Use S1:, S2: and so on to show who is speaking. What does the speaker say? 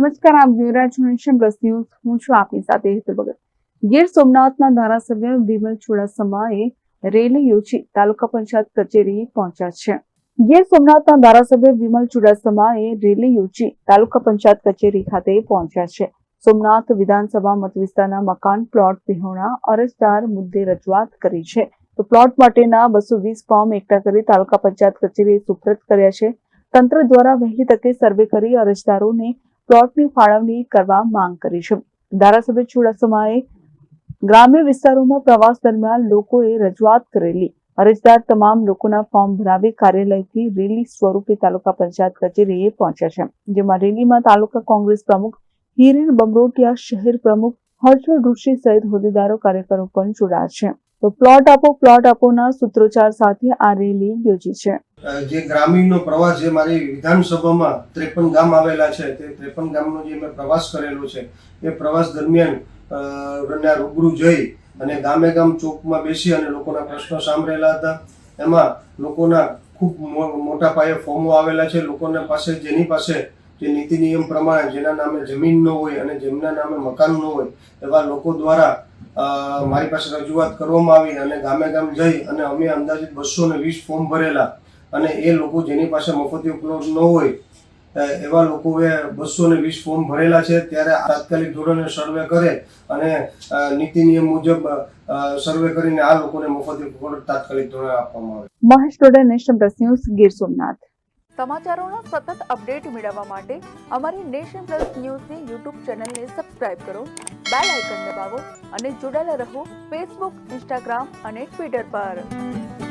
S1: નમસ્કાર, આપ હું છું આપની સાથે હેતુ ભગત. ગીર સોમનાથના ધારાસભ્ય વિમલ ચુડાસમાએ રેલી યોજી તાલુકા પંચાયત કચેરી પહોંચ્યા છે. ગીર સોમનાથના ધારાસભ્ય વિમલ ચુડાસમાએ રેલી યોજી તાલુકા પંચાયત કચેરી ખાતે પહોંચ્યા છે. સોમનાથ વિધાનસભા મત વિસ્તારના મકાન પ્લોટ વિહોણા અરજદાર મુદ્દે રજૂઆત કરી છે. તો પ્લોટ માટેના બસો વીસ ફોર્મ એકઠા કરી તાલુકા પંચાયત કચેરીએ સુપ્રત કર્યા છે. તંત્ર દ્વારા વહેલી તકે સર્વે કરી અરજદારોને પ્લોટની ફાળવણી કરવા માંગ કરી છે. ધારાસભ્ય ચુડાસમાએ ગ્રામ્ય વિસ્તારોમાં પ્રવાસ દરમિયાન લોકોએ રજૂઆત કરેલી. અરજદાર તમામ લોકોના ફોર્મ ભરાવી કાર્યાલયથી રેલી સ્વરૂપે તાલુકા પંચાયત કચેરીએ પહોંચ્યા છે. જેમાં રેલીમાં તાલુકા કોંગ્રેસ પ્રમુખ હિરેન બમરોટિયા શહેર પ્રમુખ હર્ષલ ઋષિ સહિત હોદ્દેદારો, કાર્યકરો પણ જોડાયા છે. તો પ્લોટ આપો, પ્લોટ આપોના સૂત્રોચ્ચાર સાથે આ રેલી યોજી છે.
S2: જે ગ્રામીણનો પ્રવાસ જે મારી વિધાનસભામાં ત્રેપન ગામ આવેલા છે, તે ત્રેપન ગામનો જે મેં પ્રવાસ કરેલો છે, એ પ્રવાસ દરમિયાન રૂબરૂ જઈ અને ગામે ગામ ચોકમાં બેસી અને લોકોના પ્રશ્નો સાંભળેલા હતા. એમાં લોકોના ખૂબ મોટા પાયે ફોર્મો આવેલા છે. લોકોના પાસે જેની પાસે જે નીતિ નિયમ પ્રમાણે જેના નામે જમીન ન હોય અને જેમના નામે મકાન ન હોય, એવા લોકો દ્વારા મારી પાસે રજૂઆત કરવામાં આવી અને ગામે ગામ જઈ અને અમે અંદાજિત બસો ને વીસ ફોર્મ ભરેલા અને એ લોકો જેની પાસે મફતી ઉપલબ્ધ ન હોય એવા લોકોએ બસો ને વીસ ફોર્મ ભરેલા છે. ત્યારે તાત્કાલિક ધોરણે સર્વે કરે અને નીતિ નિયમ મુજબ સર્વે કરીને આ લોકોને મફતી ઉપલબ્ધ તાત્કાલિક ધોરણે આપવામાં આવે.
S1: Mahesh Tode national plus news Gir Somnath.
S3: સમાચારોના સતત અપડેટ મેળવવા માટે અમારી નેશન પ્લસ ન્યૂઝની યુટ્યુબ ચેનલને સબસ્ક્રાઇબ કરો બેલ આઇકન દબાવો અને જોડાયેલા રહો ફેસબુક ઇન્સ્ટાગ્રામ અને ટ્વિટર પર.